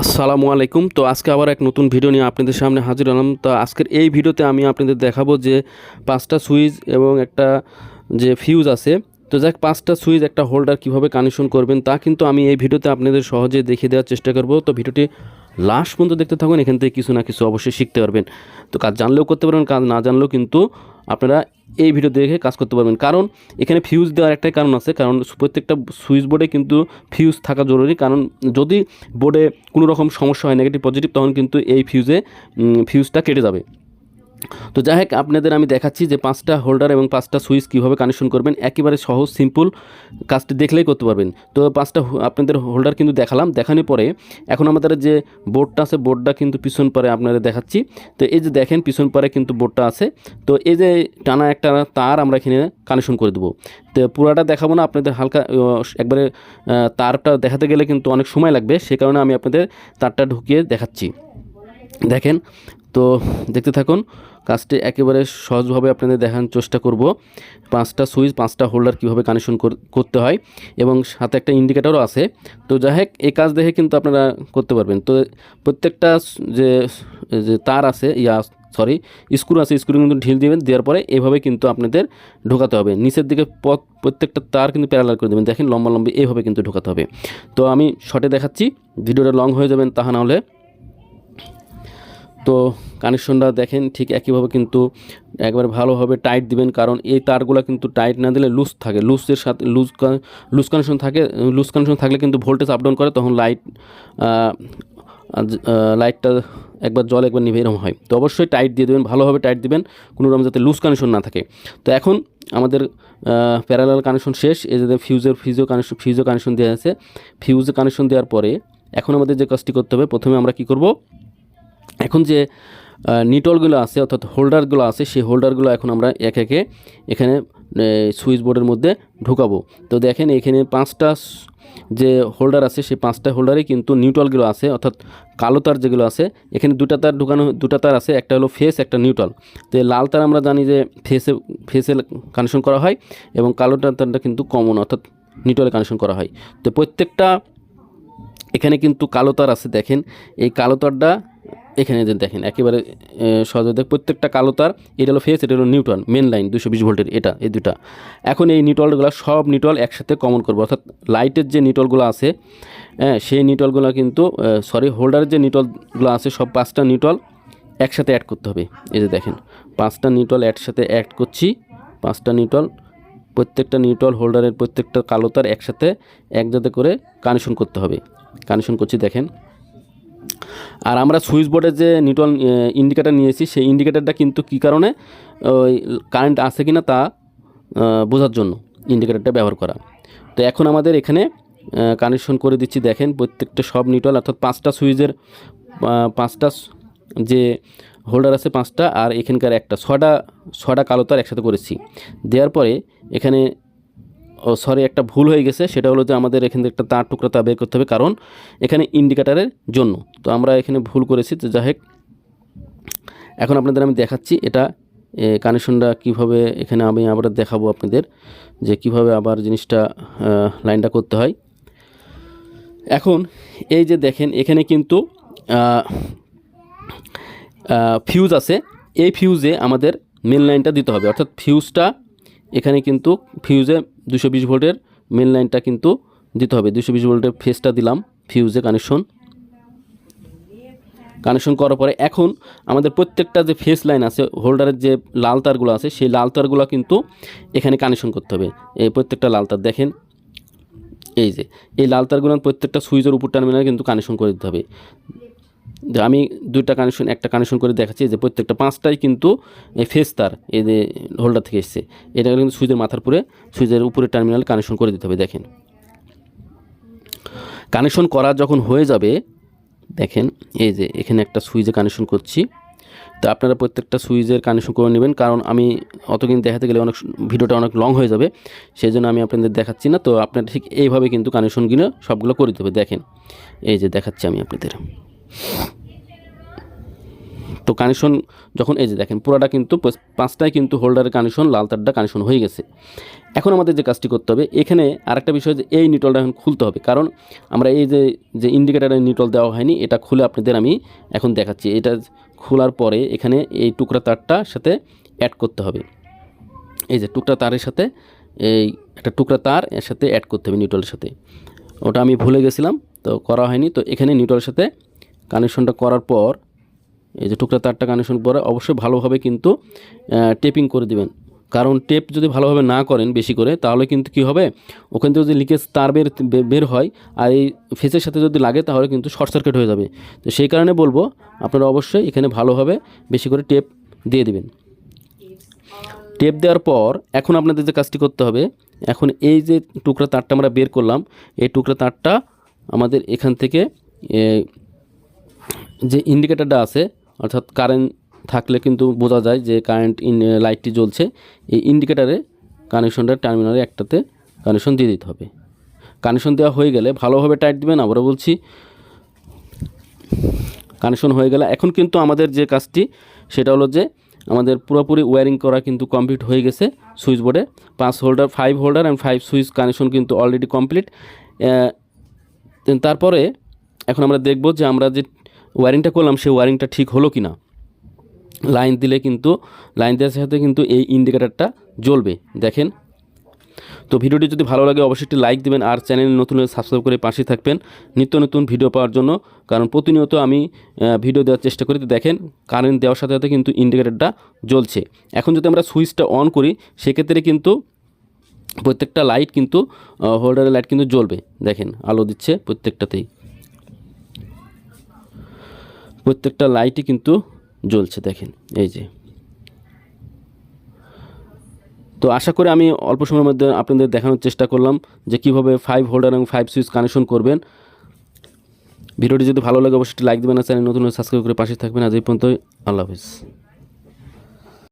আসসালামু আলাইকুম। তো আজকে আবার এক নতুন ভিডিও নিয়ে আপনাদের সামনে হাজির হলাম। তো আজকের এই ভিডিওতে আমি আপনাদের দেখাবো যে পাঁচটা সুইচ এবং একটা যে ফিউজ আছে। তো যাক, পাঁচটা সুইচ একটা হোল্ডার কীভাবে কানেকশন করবেন তা কিন্তু আমি এই ভিডিওতে আপনাদের সহজে দেখিয়ে দেওয়ার চেষ্টা করব। তো ভিডিওটি লাস্ট পর্যন্ত দেখতে থাকুন, এখান থেকে কিছু না কিছু অবশ্যই শিখতে পারবেন। তো কাজ জানলেও করতে পারবেন, কাজ না জানলেও কিন্তু আপনারা এই ভিডিও দেখে কাজ করতে পারবেন। কারণ এখানে ফিউজ দেওয়ার একটাই কারণ আছে, কারণ প্রত্যেকটা সুইচ বোর্ডে কিন্তু ফিউজ থাকা জরুরি। কারণ যদি বোর্ডে কোনো রকম সমস্যা হয় নেগেটিভ পজিটিভ তখন কিন্তু এই ফিউজে ফিউজটা কেটে যাবে। তো যাই হোক, আপনাদের আমি দেখাচ্ছি যে পাঁচটা হোল্ডার এবং পাঁচটা সুইচ কীভাবে কানেকশন করবেন। একেবারে সহজ সিম্পল কাজটি দেখলেই করতে পারবেন। তো পাঁচটা আপনাদের হোল্ডার কিন্তু দেখালাম। দেখানোর পরে এখন আমাদের যে বোর্ডটা আছে, বোর্ডটা কিন্তু পিছন পরে আপনাদের দেখাচ্ছি। তো এই যে দেখেন, পিছন পরে কিন্তু বোর্ডটা আছে। তো এই যে টানা একটা তার আমরা এখানে কানেকশন করে দেবো। তো পুরাটা দেখাবো না, আপনাদের হালকা একবারে তারটা দেখাতে গেলে কিন্তু অনেক সময় লাগবে। সে কারণে আমি আপনাদের তারটা ঢুকিয়ে দেখাচ্ছি। দেখেন তো দেখতে থাকুন, কাজটি একেবারে সহজভাবে আপনাদের দেখানোর চেষ্টা করব। পাঁচটা সুইচ, পাঁচটা হোল্ডার কীভাবে কানেকশন করতে হয় এবং সাথে একটা ইন্ডিকেটারও আছে। তো যাই হোক, এই কাজ দেখে কিন্তু আপনারা করতে পারবেন। তো প্রত্যেকটা যে যে তার আছে, ইয়া, সরি, স্ক্রু আছে, স্ক্রু কিন্তু ঢিল দিবেন, দেওয়ার পরে এভাবে কিন্তু আপনাদের ঢোকাতে হবে। নিচের দিকে পথ, প্রত্যেকটা তার কিন্তু প্যারালাল করে দেবেন। দেখেন লম্বা লম্বি এইভাবে কিন্তু ঢোকাতে হবে। তো আমি শর্টে দেখাচ্ছি, ভিডিওটা লং হয়ে যাবেন তাহা না হলে। তো কানেকশনটা দেখেন, ঠিক একইভাবে কিন্তু একবারে ভালোভাবে টাইট দিবেন, কারণ এই তারগুলো কিন্তু টাইট না দিলে লুজ থাকে। লুজের সাথে লুজ লুজ কানেকশন থাকে লুজ কানেকশন থাকলে কিন্তু ভোল্টেজ আপ ডাউন করে, তখন লাইট লাইটটা একবার জল একবার নিভে এরকম হয়। তো অবশ্যই টাইট দিয়ে দেবেন, ভালোভাবে টাইট দিবেন, কোনো রকম যাতে লুজ কানেকশন না থাকে। তো এখন আমাদের প্যারালাল কানেকশন শেষ, এই যাতে ফিউজের ফিউজও কানেকশন ফিউজও কানেকশন দেওয়া আছে। ফিউজে কানেকশন দেওয়ার পরে এখন আমাদের যে কাজটি করতে হবে, প্রথমে আমরা কি করব? এখন যে নিটলগুলো আছে, অর্থাৎ হোল্ডারগুলো আছে, সেই হোল্ডারগুলো এখন আমরা এক একে এখানে সুইচ বোর্ডের মধ্যে ঢুকাবো। তো দেখেন এখানে পাঁচটা যে হোল্ডার আছে, সেই পাঁচটা হোল্ডারে কিন্তু নিউট্রালগুলো আছে, অর্থাৎ কালো তার যেগুলো আছে, এখানে দুটা তার ঢুকানো, দুটা তার আছে, একটা হলো ফেস, একটা নিউট্রাল। তো লাল তার আমরা জানি যে ফেসে ফেসে কানেকশন করা হয় এবং কালো তার, তারটা কিন্তু কমন, অর্থাৎ নিউট্রালে কানেকশন করা হয়। তো প্রত্যেকটা, এখানে কিন্তু কালো তার আছে, দেখেন। এই কালো তারটা এখানে দেখেন, একেবারে সহজে দেখ, প্রত্যেকটা কালো তার, এটা হলো ফেস এটা হলো নিউটন মেন লাইন দুশো বিশ ভোল্টের এটা, এই দুটা এখন এই নিউটলগুলো সব নিউটল একসাথে কমন করব, অর্থাৎ লাইটের যে নিউটলগুলো আছে হ্যাঁ সেই নিউটলগুলো কিন্তু সরি হোল্ডারের যে নিউটলগুলো আছে, সব পাঁচটা নিউটল একসাথে অ্যাড করতে হবে। এই যে দেখেন, পাঁচটা নিউটল একসাথে অ্যাড করছি, পাঁচটা নিউটল প্রত্যেকটা নিউট্রাল হোল্ডারের প্রত্যেকটা কালো তার একসাথে একজাতে করে কানেকশন করতে হবে। কানেকশন করছি, দেখেন। আর আমরা সুইচ বোর্ডের যে নিউট্রাল ইন্ডিকেটার নিয়েছি, সেই ইন্ডিকেটারটা কিন্তু কী কারণে, ওই কারেন্ট আছে কি না তা বোঝার জন্য ইন্ডিকেটারটা ব্যবহার করা। তো এখন আমাদের এখানে কানেকশন করে দিচ্ছি, দেখেন প্রত্যেকটা সব নিউট্রাল অর্থাৎ পাঁচটা সুইচের পাঁচটা যে হোল্ডার আছে পাঁচটা, আর এখানকার একটা, ছটা ছটা কালো তার একসাথে করেছি। দেওয়ার পরে এখানে ও সরি একটা ভুল হয়ে গেছে, সেটা হলো যে আমাদের এখানে একটা তার টুকরা তা বের করতে হবে, কারণ এখানে ইন্ডিকেটারের জন্য। তো আমরা এখানে ভুল করেছি, তো যাই হোক। এখন আপনাদের আমি দেখাচ্ছি এটা কানেকশনটা কীভাবে এখানে আমি আবার দেখাবো আপনাদের, যে কীভাবে আবার জিনিসটা লাইনটা করতে হয়। এখন এই যে দেখেন, এখানে কিন্তু ফিউজ আছে। এই ফিউজে আমাদের মেন লাইনটা দিতে হবে, অর্থাৎ ফিউজটা এখানে কিন্তু ফিউজে দুশো বিশ ভোল্টের মেন লাইনটা কিন্তু দিতে হবে। দুশো বিশ ভোল্টের ফেসটা দিলাম ফিউজে কানেকশন কানেকশন করার পরে এখন আমাদের প্রত্যেকটা যে ফেস লাইন আছে হোল্ডারের যে লাল তারগুলো আছে, সেই লাল তারগুলো কিন্তু এখানে কানেকশন করতে হবে। এই প্রত্যেকটা লাল তার দেখেন, এই যে, এই লাল তারগুলো প্রত্যেকটা সুইচের উপর টার্মিনালে কিন্তু কানেকশন করে দিতে হবে। যে আমি দুইটা কানেকশন একটা কানেকশন করে দেখাচ্ছি যে প্রত্যেকটা পাঁচটাই কিন্তু এই ফেস তার, এই যে হোল্ডার থেকে এসছে। এটা কিন্তু সুইচের মাথার উপরে, সুইচের উপরে টার্মিনাল কানেকশন করে দিতে হবে, দেখেন। কানেকশন করা যখন হয়ে যাবে, দেখেন, এই যে এখানে একটা সুইচে কানেকশন করছি। তো আপনারা প্রত্যেকটা সুইচের কানেকশন করে নেবেন, কারণ আমি অতদিন দেখাতে গেলে অনেক ভিডিওটা অনেক লং হয়ে যাবে সেই জন্য আমি আপনাদের দেখাচ্ছি না। তো আপনারা ঠিক এইভাবে কিন্তু কানেকশনগুলো সবগুলো করে দিতে হবে, দেখেন। এই যে দেখাচ্ছি আমি আপনাদের। তো কানেকশন যখন, এই যে দেখেন, পুরোটা কিন্তু পাঁচটায় কিন্তু হোল্ডারের কানেকশন লাল তারটা কানেকশন হয়ে গেছে। এখন আমাদের যে কাজটি করতে হবে, এখানে আরেকটা বিষয় যে এই নিটলটা এখন খুলতে হবে। কারণ আমরা এই যে যে ইন্ডিকেটারের নিটল দেওয়া হয়নি, এটা খুলে আপনাদের আমি এখন দেখাচ্ছি। এটা খোলার পরে এখানে এই টুকরা তারটা সাথে অ্যাড করতে হবে। এই যে টুকরা তারের সাথে, এই একটা টুকরা তার এর সাথে অ্যাড করতে হবে নিউট্রালের সাথে। ওটা আমি ভুলে গেছিলাম, তো করা হয়নি। তো এখানে নিউট্রালের সাথে কানেকশনটা করার পর, এই যে টুকরা তারটা কানেকশন পরে অবশ্যই ভালোভাবে কিন্তু টেপিং করে দিবেন। কারণ টেপ যদি ভালোভাবে না করেন বেশি করে, তাহলে কিন্তু কি হবে? ওখান থেকে যদি লিকেজ তার বের বের হয়, আর এই ফেসের সাথে যদি লাগে, তাহলে কিন্তু শর্ট সার্কিট হয়ে যাবে। তো সেই কারণে বলব, আপনারা অবশ্যই এখানে ভালোভাবে বেশি করে টেপ দিয়ে দিবেন। টেপ দেওয়ার পর, এখন আপনাদের যে কাজটি করতে হবে, এখন এই যে টুকরা তারটা আমরা বের করলাম, এই টুকরা তারটা আমাদের এখান থেকে যে ইন্ডিকেটারটা আছে, অর্থাৎ কারেন্ট থাকলে কিন্তু বোঝা যায় যে কারেন্ট ইন লাইটটি জ্বলছে, এই ইন্ডিকেটারে কানেকশনটা টার্মিনালে একটাতে কানেকশন দিয়ে দিতে হবে। কানেকশন দেওয়া হয়ে গেলে ভালোভাবে টাইট দিবেন, আবারও বলছি কানেকশন হয়ে গেলে। এখন কিন্তু আমাদের যে কাজটি, সেটা হলো যে আমাদের পুরোপুরি ওয়্যারিং করা কিন্তু কমপ্লিট হয়ে গেছে সুইচ বোর্ডে পাঁচ holder five holder and five switch connection কিন্তু অলরেডি কমপ্লিট তারপরে এখন আমরা দেখব যে আমরা যে ওয়্যারিংটা করলাম, সেই ওয়ারিংটা ঠিক হলো কি না লাইন দিলে কিন্তু, লাইন দেওয়ার সাথে কিন্তু এই ইন্ডিকেটারটা জ্বলবে। দেখেন। তো ভিডিওটি যদি ভালো লাগে, অবশ্যই একটি লাইক দেবেন আর চ্যানেল নতুন সাবস্ক্রাইব করে পাশে থাকবেন নিত্য নতুন ভিডিও পাওয়ার জন্য। কারণ প্রতিনিয়ত আমি ভিডিও দেওয়ার চেষ্টা করি। তো দেখেন কারেন্ট দেওয়ার সাথে সাথে কিন্তু ইন্ডিকেটারটা জ্বলছে। এখন যদি আমরা সুইচটা অন করি, সেক্ষেত্রে কিন্তু প্রত্যেকটা লাইট কিন্তু হোল্ডারের লাইট কিন্তু জ্বলবে। দেখেন, আলো দিচ্ছে প্রত্যেকটাতেই। প্রত্যেকটা লাইটই কিন্তু জ্বলছে, দেখেন, এই যে। তো আশা করি আমি অল্প সময়ের মধ্যে আপনাদের দেখানোর চেষ্টা করলাম যে কীভাবে ফাইভ হোল্ডার এবং ফাইভ সুইচ কানেকশন করবেন। ভিডিওটি যদি ভালো লাগে, অবশ্যই লাইক দেবেন আর চ্যানেল নতুন সাবস্ক্রাইব করে পাশে থাকবেন। আজ এই পর্যন্ত আল্লাহ হাফিজ।